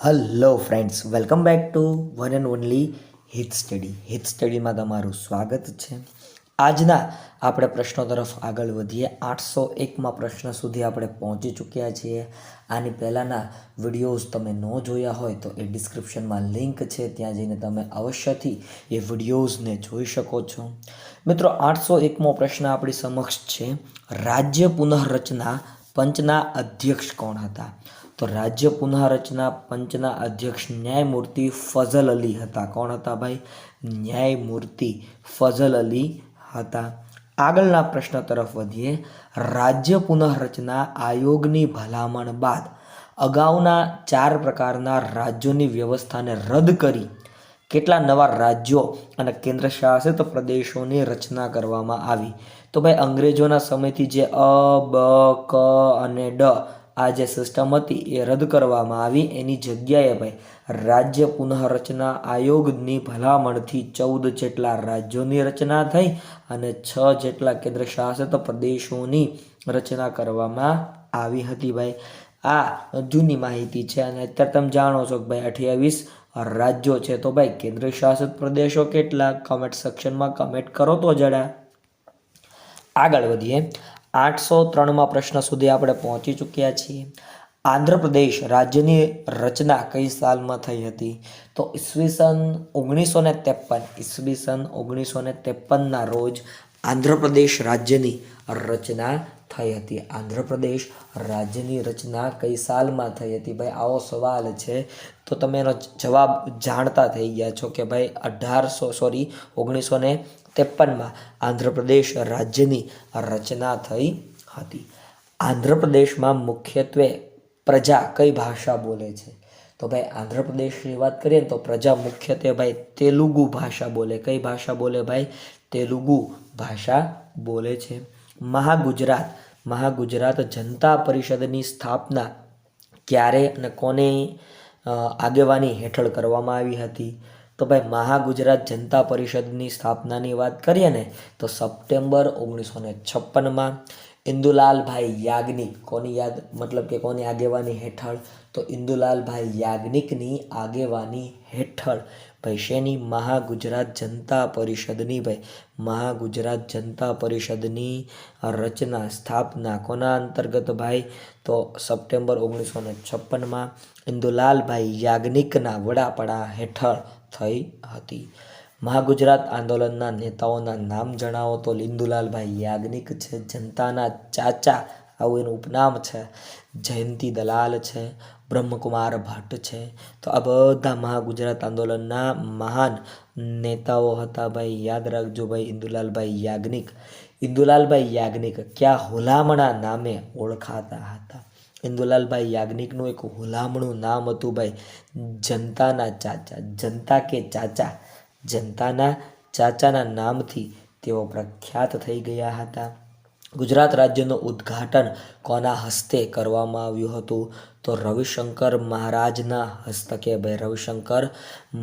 Hello friends welcome back to one and only hit study hit સ્ટડીમાં તમારું સ્વાગત છે. આજના આપણે પ્રશ્નો તરફ આગળ વધીએ. આઠસો એકમાં પ્રશ્ન સુધી આપણે પહોંચી ચૂક્યા છીએ. આની પહેલાંના વિડીયોઝ તમે ન જોયા હોય તો એ ડિસ્ક્રિપ્શનમાં લિંક છે. ત્યાં જઈને તમે અવશ્યથી એ વિડીયોઝને જોઈ શકો છો. મિત્રો, આઠસો એકમો પ્રશ્ન આપણી સમક્ષ છે. રાજ્ય પુનઃરચના પંચના અધ્યક્ષ કોણ હતા? તો રાજ્ય પુનઃરચના પંચના અધ્યક્ષ ન્યાયમૂર્તિ ફઝલ અલી હતા. કોણ હતા ભાઈ? ન્યાયમૂર્તિ ફઝલ અલી હતા. આગળના પ્રશ્ન તરફ વધીએ. રાજ્ય પુનઃરચના આયોગની ભલામણ બાદ અગાઉના ચાર પ્રકારના રાજ્યોની વ્યવસ્થાને રદ કરી કેટલા નવા રાજ્યો અને કેન્દ્ર શાસિત પ્રદેશોની રચના કરવામાં આવી? તો ભાઈ અંગ્રેજોના સમયથી જે અ, બ, ક અને ડ આ જે સિસ્ટમ હતી એ રદ કરવામાં આવી. એની જગ્યાએ ભાઈ રાજ્ય પુનઃરચના આયોગની ભલામણથી ચૌદ જેટલા રાજ્યોની રચના થઈ અને છ જેટલા કેન્દ્ર શાસિત પ્રદેશોની રચના કરવામાં આવી હતી ભાઈ. આ જૂની માહિતી છે અને અત્યારે તમે જાણો છો કે ભાઈ અઠ્યાવીસ રાજ્યો છે. તો ભાઈ કેન્દ્ર શાસિત પ્રદેશો કેટલા? કમેન્ટ સેક્શનમાં કમેન્ટ કરો તો જરા. આગળ વધીએ. આઠસો ત્રણમાં પ્રશ્ન સુધી આપણે પહોંચી ચૂક્યા છીએ. આંધ્રપ્રદેશ રાજ્યની રચના કઈ સાલમાં થઈ હતી? તો ઈસવીસન ઓગણીસો ને ત્રેપન ઈસવીસન ઓગણીસો ને ત્રેપનના રોજ આંધ્રપ્રદેશ રાજ્યની રચના થઈ હતી. આંધ્રપ્રદેશ રાજ્યની રચના કઈ સાલમાં થઈ હતી? ભાઈ, આવો સવાલ છે. તો તમે એનો જવાબ જાણતા થઈ ગયા છો કે ભાઈ, અઢારસો, સોરી, ઓગણીસો ને ત્રેપનમાં આંધ્રપ્રદેશ રાજ્યની રચના થઈ હતી. આંધ્રપ્રદેશમાં મુખ્યત્વે પ્રજા કઈ ભાષા બોલે છે? તો ભાઈ, આંધ્રપ્રદેશની વાત કરીએ ને તો પ્રજા મુખ્યત્વે ભાઈ તેલુગુ ભાષા બોલે. કઈ ભાષા બોલે ભાઈ? તેલુગુ ભાષા બોલે છે. મહાગુજરાત મહાગુજરાત જનતા પરિષદની સ્થાપના ક્યારે અને કોને આગેવાની હેઠળ કરવામાં આવી હતી? તો ભાઈ, મહાગુજરાત જનતા પરિષદની સ્થાપનાની વાત કરીએ ને, તો સપ્ટેમ્બર ઓગણીસો ને છપ્પનમાં ઇન્દુલાલભાઈ યાજ્ઞિક, કોની યાદ, મતલબ કે કોની આગેવાની હેઠળ તો ઇન્દુલાલભાઈ યાજ્ઞિકની આગેવાની હેઠળ ભાઈ શેની મહાગુજરાત જનતા પરિષદની ભાઈ મહાગુજરાત જનતા પરિષદની રચના સ્થાપના કોના અંતર્ગત ભાઈ? તો સપ્ટેમ્બર ઓગણીસો ને છપ્પનમાં ઇન્દુલાલભાઈ યાજ્ઞિકના વડાપડા હેઠળ થઈ હતી. મહાગુજરાત આંદોલનના નેતાઓના નામ જણાવો તો લિંદુલાલભાઈ યાજ્ઞિક છે, જનતાના ચાચા આવું એનું ઉપનામ છે, જયંતી દલાલ છે બ્રહ્મકુમાર ભટ્ટ છે. તો આ બધા મહાગુજરાત આંદોલનના મહાન નેતાઓ હતા ભાઈ. યાદ રાખજો ભાઈ, ઇન્દુલાલભાઈ યાજ્ઞિક. ઇન્દુલાલભાઈ યાજ્ઞિક ક્યાં હોલામણા નામે ઓળખાતા હતા. ઇન્દુલાલભાઈ યાજ્ઞિકનું એક હોલામણું નામ હતું ભાઈ. જનતાના ચાચા, જનતા કે ચાચા? જનતાના ચાચાના નામથી તેઓ પ્રખ્યાત થઈ ગયા હતા. ગુજરાત રાજ્યનું ઉદ્ઘાટન કોના હસ્તે કરવામાં આવ્યું હતું? તો રવિશંકર મહારાજના હસ્તકે ભાઈ રવિશંકર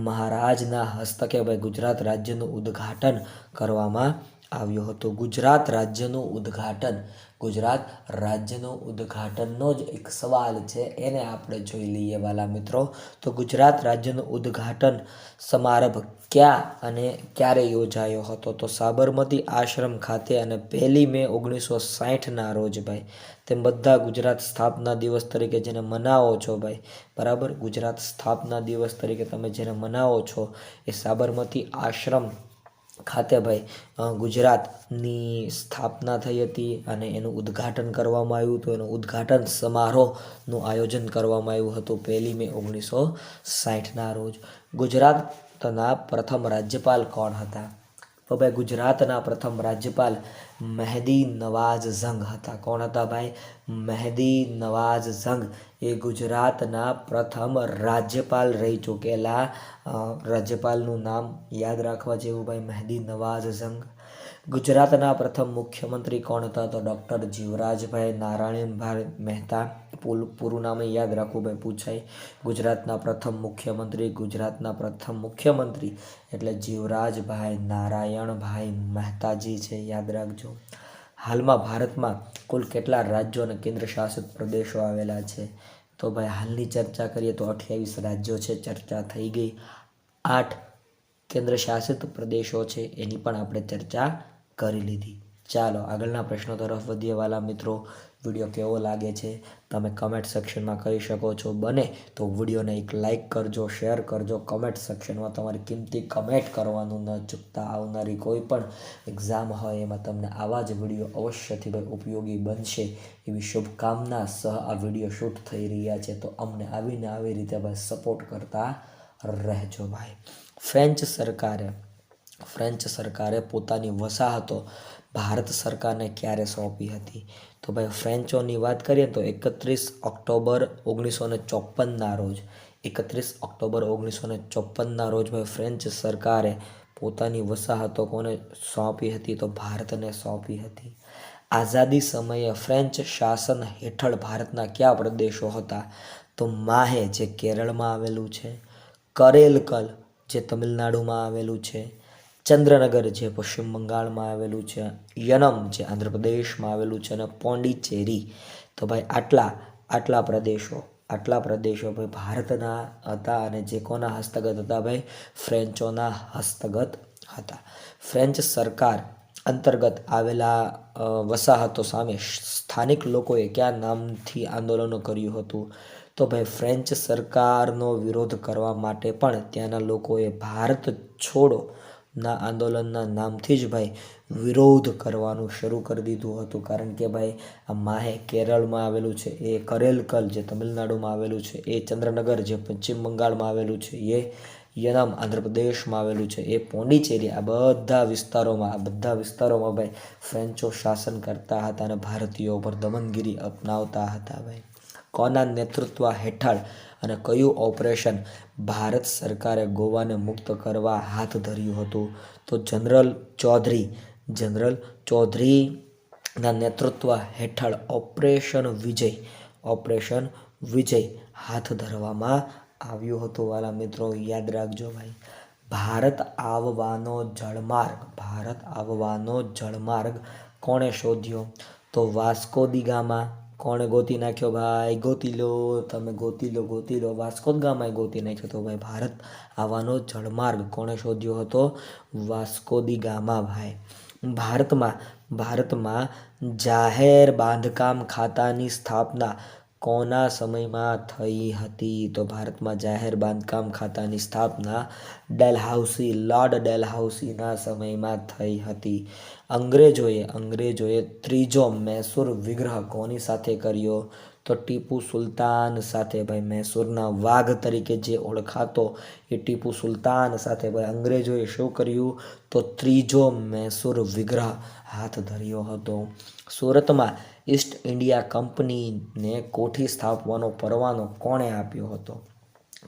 મહારાજના હસ્તકે ભાઈ ગુજરાત રાજ્યનું ઉદ્ઘાટન કરવામાં આવ્યું હતું. ગુજરાત રાજ્યનું ઉદ્ઘાટન ગુજરાત રાજ્યનું ઉદ્ઘાટનનો જ એક સવાલ છે, એને આપણે જોઈ લઈએ વાલા મિત્રો. તો ગુજરાત રાજ્યનું ઉદ્ઘાટન સમારંભ ક્યાં અને ક્યારે યોજાયો હતો? તો સાબરમતી આશ્રમ ખાતે અને પહેલી મે ઓગણીસો સાઠના રોજ ભાઈ. તેમ બધા ગુજરાત સ્થાપના દિવસ તરીકે જેને મનાવો છો ભાઈ. બરાબર? ગુજરાત સ્થાપના દિવસ તરીકે તમે જેને મનાવો છો એ સાબરમતી આશ્રમ ખાતે ભાઈ ગુજરાતની સ્થાપના થઈ હતી અને એનું ઉદ્ઘાટન કરવામાં આવ્યું હતું. એનું ઉદ્ઘાટન સમારોહનું આયોજન કરવામાં આવ્યું હતું પહેલી મે ઓગણીસો સાઠના રોજ. ગુજરાતના પ્રથમ રાજ્યપાલ કોણ હતા? તો ભાઈ ગુજરાતના પ્રથમ રાજ્યપાલ મહેદી નવાઝ ઝંગ હતા. કોણ હતા ભાઈ? મહેદી નવાઝ ઝંગ. એ ગુજરાતના પ્રથમ રાજ્યપાલ રહી ચૂકેલા. રાજ્યપાલનું નામ યાદ રાખવા જેવું ભાઈ મહેદી નવાઝ ઝંગ. ગુજરાતના પ્રથમ મુખ્યમંત્રી કોણ હતા તો ડૉક્ટર જીવરાજભાઈ નારાયણભાઈ મહેતા. પૂરું નામ યાદ રાખવું ભાઈ પૂછાય. ગુજરાતના પ્રથમ મુખ્યમંત્રી, ગુજરાતના પ્રથમ મુખ્યમંત્રી એટલે જીવરાજભાઈ નારાયણભાઈ મહેતાજી છે, યાદ રાખજો. હાલમાં ભારતમાં કુલ કેટલા રાજ્યો અને કેન્દ્ર શાસિત પ્રદેશો આવેલા છે? તો ભાઈ, હાલની ચર્ચા કરીએ તો અઠ્યાવીસ રાજ્યો છે, ચર્ચા થઈ ગઈ. આઠ કેન્દ્ર શાસિત પ્રદેશો છે, એની પણ આપણે ચર્ચા કરી લીધી. ચાલો આગળના પ્રશ્નો તરફ વધીએ. વાલા મિત્રો, વીડિયો કેવો લાગે છે? તમે કમેન્ટ સેક્શનમાં કહી શકો છો. બને તો વિડીયોને એક લાઇક કરજો શેર કરજો. કમેન્ટ સેક્શનમાં તમારી કિંમતી કમેન્ટ કરવાનું ન ચૂકતા આવનારી કોઈ પણ એક્ઝામ હોય, એમાં તમને આવા જ વીડિયો અવશ્યથી ભાઈ ઉપયોગી બનશે. એવી શુભકામના સહ આ વીડિયો શૂટ થઈ રહ્યા છે. તો અમને આવીને આવી રીતે ભાઈ સપોર્ટ કરતા રહેજો ભાઈ. ફ્રેન્ચ સરકારે ફ્રેન્ચ સરકારે પોતાની વસાહતો ભારત સરકારને ક્યારે સોંપી હતી? તો ભાઈ, ફ્રેન્ચોની વાત કરીએ તો એકત્રીસ ઓક્ટોબર ઓગણીસો ને ચોપનના રોજ, એકત્રીસ ઓક્ટોબર ઓગણીસો ને ચોપનના રોજ ભાઈ ફ્રેન્ચ સરકારે પોતાની વસાહતો કોને સોંપી હતી? તો ભારતને સોંપી હતી. આઝાદી સમયે ફ્રેન્ચ શાસન હેઠળ ભારતના કયા પ્રદેશો હતા? તો માહે, જે કેરળમાં આવેલું છે, કરેલકલ, જે તમિલનાડુમાં આવેલું છે ચંદ્રનગર જે પશ્ચિમ બંગાળમાં આવેલું છે, યનમ જે આંધ્રપ્રદેશમાં આવેલું છે અને પોંડિચેરી. તો ભાઈ આટલા આટલા પ્રદેશો આટલા પ્રદેશો ભાઈ ભારતના હતા અને જે કોના હસ્તગત હતા ભાઈ? ફ્રેન્ચોના હસ્તગત હતા. ફ્રેન્ચ સરકાર અંતર્ગત આવેલા વસાહતો સામે સ્થાનિક લોકોએ કયા નામથી આંદોલનો કર્યું હતું? તો ભાઈ ફ્રેન્ચ સરકારનો વિરોધ કરવા માટે પણ ત્યાંના લોકોએ ભારત છોડો ના આંદોલનના નામથી જ ભાઈ વિરોધ કરવાનું શરૂ કરી દીધું હતું. કારણ કે ભાઈ, આ માહે કેરળમાં આવેલું છે, એ કરેલકલ જે તમિલનાડુમાં આવેલું છે, એ ચંદ્રનગર જે પશ્ચિમ બંગાળમાં આવેલું છે, એ યનામ આંધ્રપ્રદેશમાં આવેલું છે, એ પોંડિચેરી, આ બધા વિસ્તારોમાં, આ બધા વિસ્તારોમાં ભાઈ ફ્રેન્ચો શાસન કરતા હતા અને ભારતીયો પર દમનગીરી અપનાવતા હતા ભાઈ. કોના નેતૃત્વ હેઠળ અને કયું ઓપરેશન ભારત સરકારે ગોવાને મુક્ત કરવા હાથ ધર્યું હતું? તો જનરલ ચૌધરી, જનરલ ચૌધરીના નેતૃત્વ હેઠળ ઓપરેશન વિજય ઓપરેશન વિજય હાથ ધરવામાં આવ્યું હતું. વાલા મિત્રો, યાદ રાખજો ભાઈ, ભારત આવવાનો જળમાર્ગ, ભારત આવવાનો જળમાર્ગ કોણે શોધ્યો? તો વાસ્કો દી ગામા કોણે ગોતી નાખ્યો ભાઈ? ગોતી લો, તમે ગોતી લો ગોતી લો. વાસ્કો દ ગામાએ ગોતી નાખ્યો તો ભાઈ. ભારત આવવાનો જળમાર્ગ કોણે શોધ્યો હતો? વાસ્કો દી ગામા ભાઈ. ભારતમાં ભારતમાં જાહેર બાંધકામ ખાતાની સ્થાપના કોના સમયમાં થઈ હતી તો ભારતમાં જાહેર બાંધકામ ખાતાની સ્થાપના ડેલહાઉસી, લોર્ડ ડેલહાઉસીના સમયમાં થઈ હતી. અંગ્રેજોએ અંગ્રેજોએ ત્રીજો મૈસૂર વિગ્રહ કોની સાથે કર્યો? તો ટીપુ સુલતાન સાથે ભાઈ મૈસૂરના વાઘ તરીકે જે ઓળખાતો એ ટીપુ સુલતાન સાથે ભાઈ અંગ્રેજોએ શું કર્યું? તો ત્રીજો મૈસૂર વિગ્રહ હાથ ધર્યો હતો. સુરતમાં ઈસ્ટ ઇન્ડિયા કંપનીને કોઠી સ્થાપવાનો પરવાનો કોણે આપ્યો હતો?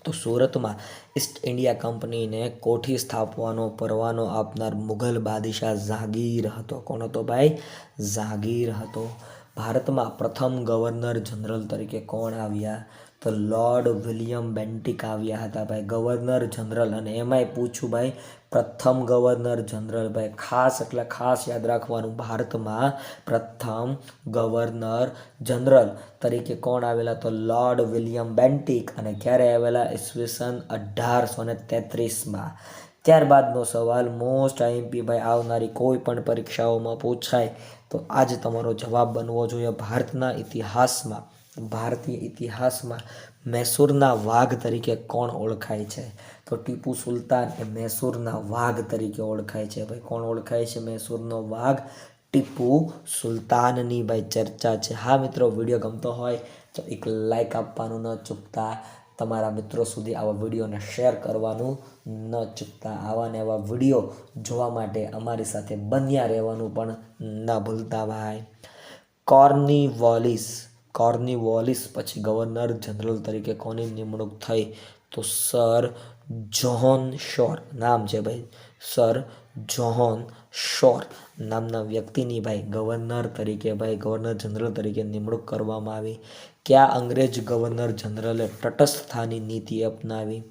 તો સુરતમાં ઈસ્ટ ઇન્ડિયા કંપનીને કોઠી સ્થાપવાનો પરવાનો આપનાર મુઘલ બાદશાહ જહાંગીર હતો. કોણ હતો ભાઈ? જહાંગીર હતો. ભારતમાં પ્રથમ ગવર્નર જનરલ તરીકે કોણ આવ્યા? તો લોર્ડ વિલિયમ બેન્ટિક આવ્યા હતા ભાઈ. ગવર્નર જનરલ અને એમાંય પૂછું ભાઈ, પ્રથમ ગવર્નર જનરલ ભાઈ. ખાસ એટલે ખાસ યાદ રાખવાનું, ભારતમાં પ્રથમ ગવર્નર જનરલ તરીકે કોણ આવેલા? તો લોર્ડ વિલિયમ બેન્ટિક. અને ક્યારે આવેલા? ઈસવીસન અઢારસો ને તેત્રીસમાં. ત્યારબાદનો સવાલ મોસ્ટ આઈએમપી ભાઈ આવનારી કોઈ પણ પરીક્ષાઓમાં પૂછાય તો આજ તમારો જવાબ બનવો જોઈએ ભારતના ઇતિહાસમાં. ભારતીય ઇતિહાસમાં મૈસૂરના વાઘ તરીકે કોણ ઓળખાય છે? તો ટીપુ સુલતાન એ મૈસૂરના વાઘ તરીકે ઓળખાય છે. ભાઈ કોણ ઓળખાય છે મૈસૂરનો વાઘ? ટીપુ સુલતાનની ભાઈ ચર્ચા છે. હા મિત્રો, વીડિયો ગમતો હોય તો એક લાઈક આપવાનું ન ચૂકતા. તમારા મિત્રો સુધી આવા વિડીયોને શેર કરવાનું ન ચૂકતા. આવા ને આવા વીડિયો જોવા માટે અમારી સાથે બન્યા રહેવાનું પણ ન ભૂલતા ભાઈ. કોર્ની વોલિસ કોર્ની વોલિસ પછી ગવર્નર જનરલ તરીકે કોની નિમણૂક થઈ? તો સર જ્હોન શોર, નામ છે ભાઈ. સર જોહન શોર નામના વ્યક્તિની ભાઈ ગવર્નર તરીકે ભાઈ ગવર્નર જનરલ તરીકે નિમણૂક કરવામાં આવી. કયા અંગ્રેજ ગવર્નર જનરલે તટસ્થતાની નીતિ અપનાવી?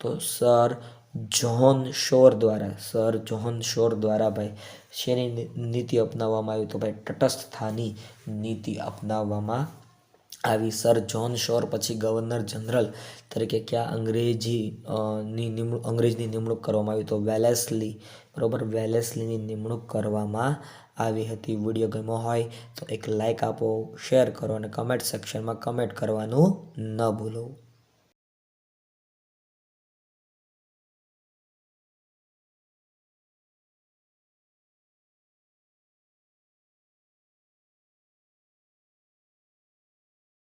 તો સર જ્હોન શોર દ્વારા, સર જ્હોન શોર દ્વારા ભાઈ શેની નીતિ અપનાવવામાં આવી? તો ભાઈ તટસ્થતાની નીતિ અપનાવવામાં આવી. સર જ્હોન શોર પછી ગવર્નર જનરલ તરીકે કયા અંગ્રેજી ની નિમણૂક, અંગ્રેજની નિમણૂક કરવામાં આવી? તો વેલેસ્લી બરોબર વેલેસલીની નિમણૂક કરવામાં આવી હતી. વીડિયો ગમ્યો હોય તો એક લાઈક આપો, શેર કરો અને કમેન્ટ સેક્શનમાં કમેન્ટ કરવાનું ન ભૂલો.